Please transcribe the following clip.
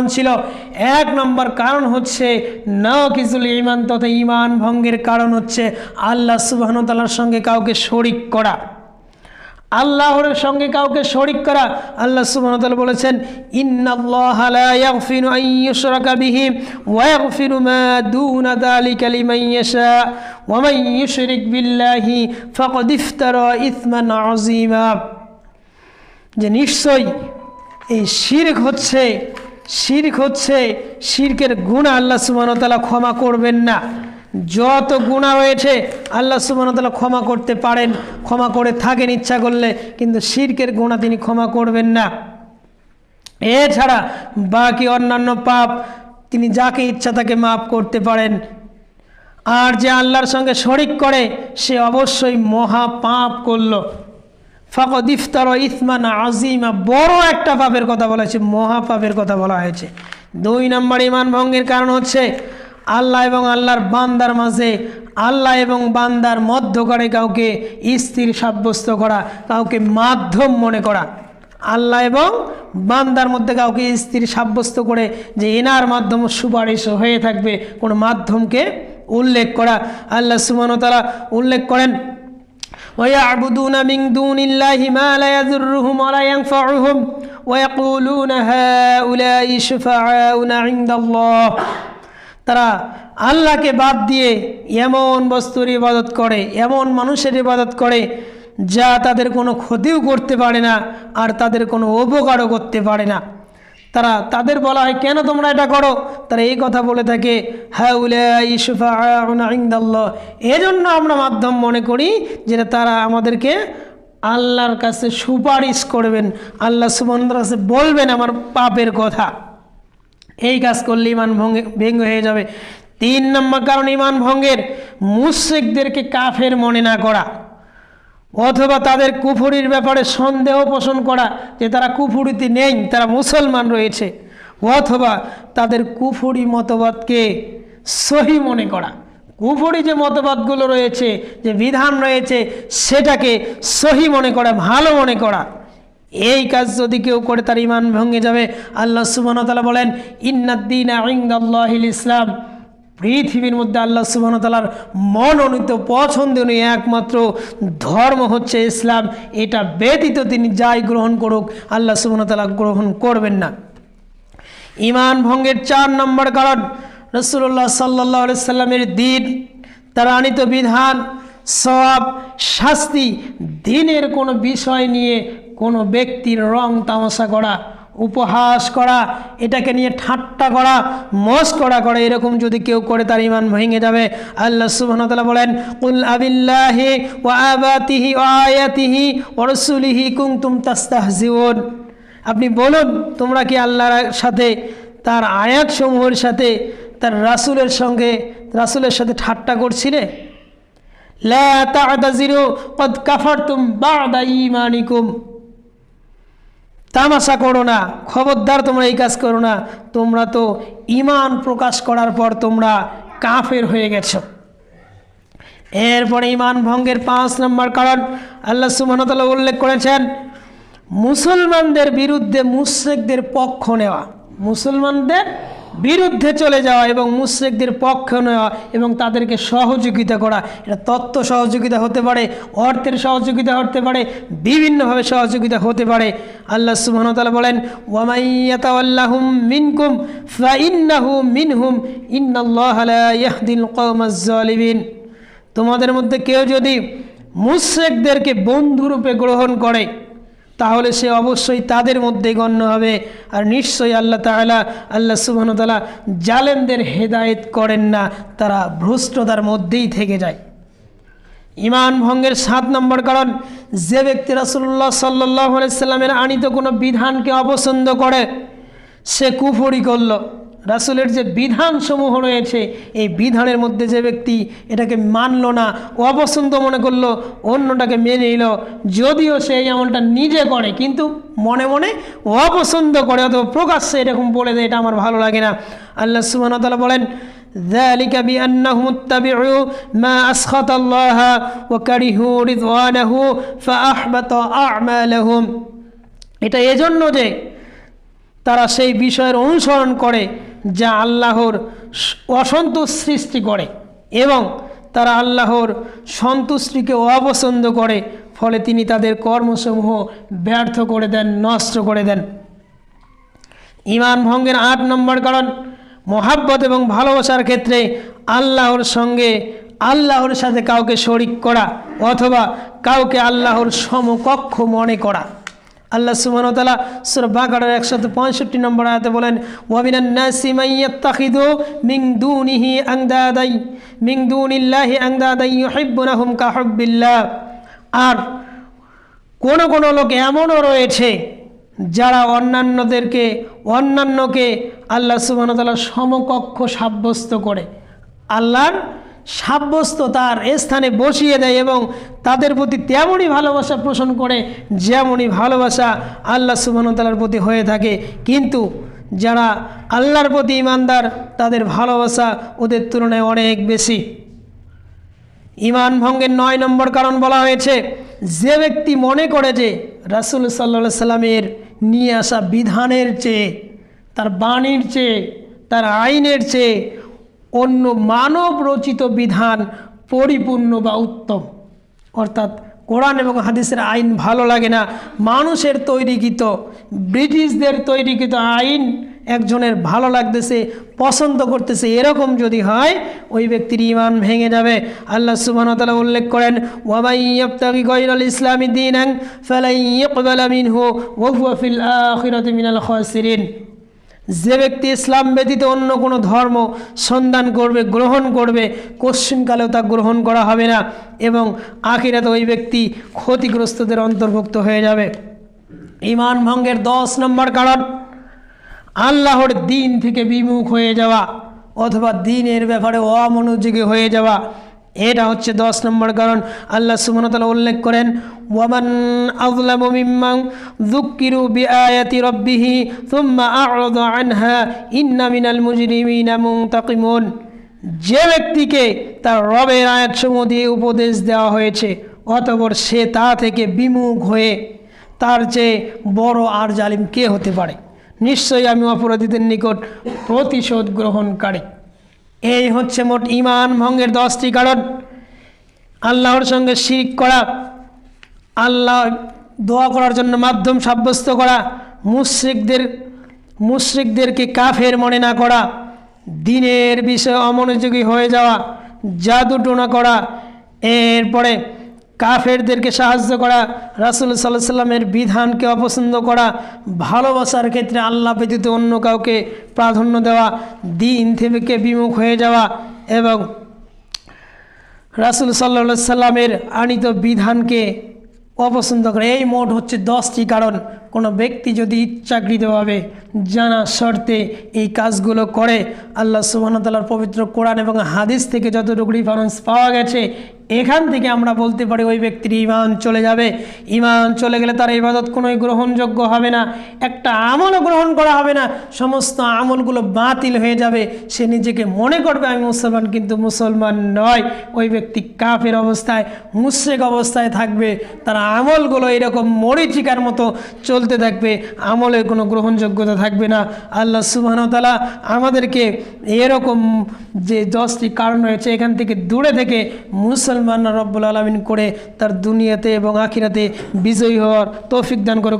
কারণ ছিল। এক নম্বর কারণ হচ্ছে নকিজুল ইমান তথা ইমান ভঙ্গের কারণ হচ্ছে আল্লাহ সুবাহতালার সঙ্গে কাউকে শরিক করা। আল্লাহর সঙ্গে কাউকে শরিক করা। আল্লাহ সুবহানাহু বলেছেন, ইন্নাল্লাহা যে নিশ্চয়ই এই শিরক হচ্ছে শিরক হচ্ছে, শিরকের গুণা আল্লাহ তাআলা ক্ষমা করবেন না। যত গুণা রয়েছে, আল্লাহ সুবহানাহু ক্ষমা করতে পারেন, ক্ষমা করে থাকেন ইচ্ছা করলে, কিন্তু শিরকের গুণা তিনি ক্ষমা করবেন না। এছাড়া বাকি অন্যান্য পাপ, তিনি যাকে ইচ্ছা তাকে মাফ করতে পারেন। আর যে আল্লাহর সঙ্গে শরিক করে, সে অবশ্যই মহা পাপ করল। ফকদ ইফতার ইসমান আজিমা বড় একটা পাপের কথা বলা হয়েছে, মহা পাপের কথা বলা হয়েছে। দুই নম্বর ইমান ভঙ্গের কারণ হচ্ছে, আল্লাহ এবং আল্লাহর বান্দার মাঝে, আল্লাহ এবং বান্দার মধ্যকারে কাউকে স্থির সাব্যস্ত করা, কাউকে মাধ্যম মনে করা, আল্লাহ এবং বান্দার মধ্যে কাউকে স্থির সাব্যস্ত করে যে এনার মাধ্যম সুপারিশ হয়ে থাকবে, কোনো মাধ্যমকে উল্লেখ করা। আল্লাহ সুমান তারা উল্লেখ করেন ويعبدون من دون الله ما لا يضرهم ولا ينفعهم ويقولون هؤلاء شفعاؤنا عند الله তারা আল্লাহকে বাদ দিয়ে এমন বস্তুর ইবাদত করে এমন মানুষের ইবাদত করে যা তাদের কোনো ক্ষতিও করতে পারে না আর তাদের কোনো উপকারও করতে পারে না তারা তাদের বলা হয়, কেন তোমরা এটা করো? তারা এই কথা বলে থাকে এজন্য আমরা মাধ্যম মনে করি যে তারা আমাদেরকে আল্লাহর কাছে সুপারিশ করবেন। আল্লাহ সুবহান কাছে বলবেন আমার পাপের কথা। এই কাজ করলে ইমান ভঙ্গে, ভেঙ্গ হয়ে যাবে। তিন নম্বর কারণ ইমান ভঙ্গের মুশ্রিকদেরকে কাফের মনে না করা। অথবা তাদের কুফুরির ব্যাপারে সন্দেহ পোষণ করা যে তারা কুফুরিতে নেই, তারা মুসলমান রয়েছে, অথবা তাদের কুফুরি মতবাদকে সহি মনে করা। কুফুরি যে মতবাদগুলো রয়েছে, যে বিধান রয়েছে, সেটাকে সহি মনে করা, ভালো মনে করা, এই কাজ যদি কেউ করে তার ইমান ভঙ্গে যাবে, আল্লাহ সুবাহতালা বলেন, ইন্নাদ্দিন আইন্দাল্লাহিল ইসলাম। পৃথিবীর মধ্যে আল্লাহ সুবাহতালার মনোনীত পছন্দনীয় একমাত্র ধর্ম হচ্ছে ইসলাম। এটা ব্যতীত তিনি যাই গ্রহণ করুক, আল্লাহ সুবাহতালা গ্রহণ করবেন না। ইমান ভঙ্গের চার নম্বর কারণ রসুল্লাহ সাল্লাহ সাল্লামের দিন, তার আনিত বিধান সব শাস্তি, দিনের কোনো বিষয় নিয়ে কোনো ব্যক্তির রং তামাশা করা। উপহাস করা, এটাকে নিয়ে ঠাট্টা করা, মস করা করা, এরকম যদি কেউ করে, তার ইমান ভেঙে যাবে। আল্লাহ সুবহানাহু বলেন, কুল আবিল্লাহি ওয়া আবাতিহি ওয়া আয়াতিহি ওয়া রাসূলিহি কুনতুম তাস্তাহজিউন। আপনি বলুন, তোমরা কি আল্লাহর সাথে, তার আয়াতসমূহের সাথে, তার রাসূলের সঙ্গে, রাসূলের সাথে ঠাট্টা করছিলে? লা তা'তাজিরু, কদ কাফারতুম বা'দা ঈমানিকুম। তামাশা করো না, খবরদার তোমরা এই কাজ করো না, তোমরা তো ইমান প্রকাশ করার পর তোমরা কাফের হয়ে গেছ। এরপরে ইমান ভঙ্গের পাঁচ নম্বর কারণ আল্লাহ সুবাহতাল্লাহ উল্লেখ করেছেন, মুসলমানদের বিরুদ্ধে মুশ্রেকদের পক্ষ নেওয়া, মুসলমানদের বিরুদ্ধে চলে যাওয়া এবং মুশ্রেকদের পক্ষ নেওয়া এবং তাদেরকে সহযোগিতা করা। এটা তত্ত্ব সহযোগিতা হতে পারে, অর্থের সহযোগিতা হতে পারে, বিভিন্নভাবে সহযোগিতা হতে পারে। আল্লাহ সুবাহতালা বলেন ওয়ামাইয়াতাল্লাহুম মিনকুম ফাইন্নাহু মিনহুম ইন্নাল্লাহদিন কৌমাজ্জালিবিন তোমাদের মধ্যে কেউ যদি মুশ্রেকদেরকে বন্ধুরূপে গ্রহণ করে তাহলে সে অবশ্যই তাদের মধ্যে গণ্য হবে। আর নিশ্চয়ই আল্লাহ তালা আল্লাহ সুবাহতালা জালেমদের হেদায়েত করেন না, তারা ভ্রষ্টতার মধ্যেই থেকে যায়। ইমান ভঙ্গের সাত নম্বর কারণ, যে ব্যক্তি রাসুল্লাহ সাল্লাহ সাল্লামের আনিত কোনো বিধানকে অপছন্দ করে, সে কুফরি করল। রাসুলের যে বিধানসমূহ রয়েছে এই বিধানের মধ্যে যে ব্যক্তি এটাকে মানল না অপছন্দ মনে করলো অন্যটাকে মেনে নিল যদিও সে এই আমলটা নিজে করে কিন্তু মনে মনে অপছন্দ করে অথবা প্রকাশ্যে এরকম বলে দেয় এটা আমার ভালো লাগে না আল্লাহ সুবাহতালা বলেন ذلك بأنهم اتبعوا ما أسخط الله وكرهوا رضوانه فأحبط أعمالهم এটা এজন্য যে তারা সেই বিষয়ের অনুসরণ করে যা আল্লাহর অসন্তোষ সৃষ্টি করে এবং তারা আল্লাহর সন্তুষ্টিকে অপছন্দ করে, ফলে তিনি তাদের কর্মসমূহ ব্যর্থ করে দেন, নষ্ট করে দেন। ইমান ভঙ্গের আট নম্বর কারণ, মহাব্বত এবং ভালোবাসার ক্ষেত্রে আল্লাহর সঙ্গে আল্লাহর সাথে কাউকে শরিক করা অথবা কাউকে আল্লাহর সমকক্ষ মনে করা। আল্লাহ সুবহানাহু সুর বাকারের একশত পঁয়ষট্টি নম্বর আয়াতে বলেন ওয়ামিনান নাসি মান ইয়াত্তাখিদু মিন দুনিহি আনদাদাই, মিন দুনিল্লাহি আনদাদাই ইউহিব্বুনাহুম কা হুব্বিল্লাহ আর কোনো কোনো লোক এমনও রয়েছে যারা অন্যান্যদেরকে, অন্যান্যকে আল্লাহ সুবাহতাল্লাহ সমকক্ষ সাব্যস্ত করে। আল্লাহর সাব্যস্ত তার স্থানে বসিয়ে দেয় এবং তাদের প্রতি তেমনই ভালোবাসা পোষণ করে, যেমনই ভালোবাসা আল্লাহ সুবাহতাল্লার প্রতি হয়ে থাকে। কিন্তু যারা আল্লাহর প্রতি ইমানদার তাদের ভালোবাসা ওদের তুলনায় অনেক বেশি। ইমান ভঙ্গের নয় নম্বর কারণ বলা হয়েছে, যে ব্যক্তি মনে করে যে রাসুল সাল্লা সাল্লামের নিয়ে আসা বিধানের চেয়ে, তার বাণীর চেয়ে, তার আইনের চেয়ে অন্য মানব রচিত বিধান পরিপূর্ণ বা উত্তম। অর্থাৎ কোরআন এবং হাদিসের আইন ভালো লাগে না। মানুষের তৈরিকৃত, ব্রিটিশদের তৈরিকৃত আইন একজনের ভালো লাগতেছে, পছন্দ করতেছে, এরকম যদি হয়, ওই ব্যক্তির ইমান ভেঙে যাবে। আল্লাহ সুবহানাহু উল্লেখ করেন ইয়াবতাগি গায়রাল ইসলামি দীনান ফালাই ইকবালা মিনহু ওয়া হুয়া ফিল মিনাল খাসিরিন। যে ব্যক্তি ইসলাম ব্যতীত অন্য কোনো ধর্ম সন্ধান করবে, গ্রহণ করবে, কোশ্চিনকালেও তা গ্রহণ করা হবে না এবং আখিরাতে ওই ব্যক্তি ক্ষতিগ্রস্তদের অন্তর্ভুক্ত হয়ে যাবে। ইমান ভঙ্গের দশ নম্বর কারণ, আল্লাহর দিন থেকে বিমুখ হয়ে যাওয়া অথবা দিনের ব্যাপারে অমনোযোগী হয়ে যাওয়া। এটা হচ্ছে দশ নম্বর কারণ। আল্লাহ সুমনতলা উল্লেখ করেন, ওয়ামান আযলামু মিম্মান যুক্কিরু বিআয়াতি রাব্বিহি সুম্মা আ'রাদা আনহা ইন্না মিনাল মুজরিমিনা যে ব্যক্তিকে তার রবের আয়াতসমূহ দিয়ে উপদেশ দেওয়া হয়েছে, অতপর সে তা থেকে বিমুখ হয়ে তার চেয়ে বড় আর জালিম কে হতে পারে? নিশ্চয়ই আমি অপরাধীদের নিকট প্রতিশোধ গ্রহণকারী। এই হচ্ছে মোট ইমান ভঙ্গের দশটি কারণ। আল্লাহর সঙ্গে শিরিক করা, আল্লাহ দোয়া করার জন্য মাধ্যম সাব্যস্ত করা, মুশ্রিকদের, মুশ্রিকদেরকে কাফের মনে না করা, দিনের বিষয়ে অমনোযোগী হয়ে যাওয়া জাদু টোনা করা, এরপরে কাফেরদেরকে সাহায্য করা, রাসুল সাল্লাহ সাল্লামের বিধানকে অপছন্দ করা, ভালোবাসার ক্ষেত্রে আল্লাহ ব্যতীত অন্য কাউকে প্রাধান্য দেওয়া, দিন থেকে বিমুখ হয়ে যাওয়া এবং রাসুল সাল্লা সাল্লামের আনিত বিধানকে অপছন্দ করে। এই মোট হচ্ছে দশটি কারণ। কোনো ব্যক্তি যদি ইচ্ছাকৃতভাবে জানা শর্তে এই কাজগুলো করে, আল্লাহ সুবাহতালার পবিত্র কোরআন এবং হাদিস থেকে যতটুকু রিফারেন্স পাওয়া গেছে এখান থেকে আমরা বলতে পারি ওই ব্যক্তির ইমান চলে যাবে। ইমান চলে গেলে তার ইবাদত কোনোই গ্রহণযোগ্য হবে না। একটা আমলও গ্রহণ করা হবে না। সমস্ত আমলগুলো বাতিল হয়ে যাবে। সে নিজেকে মনে করবে, আমি মুসলমান কিন্তু মুসলমান নয়। ওই ব্যক্তি কাফের অবস্থায়, মুশ্রেক অবস্থায় থাকবে। তার আমলগুলো এরকম মরিচিকার মতো চলতে থাকবে। আমলের কোনো গ্রহণযোগ্যতা থাকবে না। আল্লাহ সুবাহতালা আমাদেরকে এরকম যে দশটি কারণ রয়েছে, এখান থেকে দূরে থেকে মুসলমান রব্বুল আলমিন করে তার দুনিয়াতে এবং আখিরাতে বিজয়ী হওয়ার তৌফিক দান করে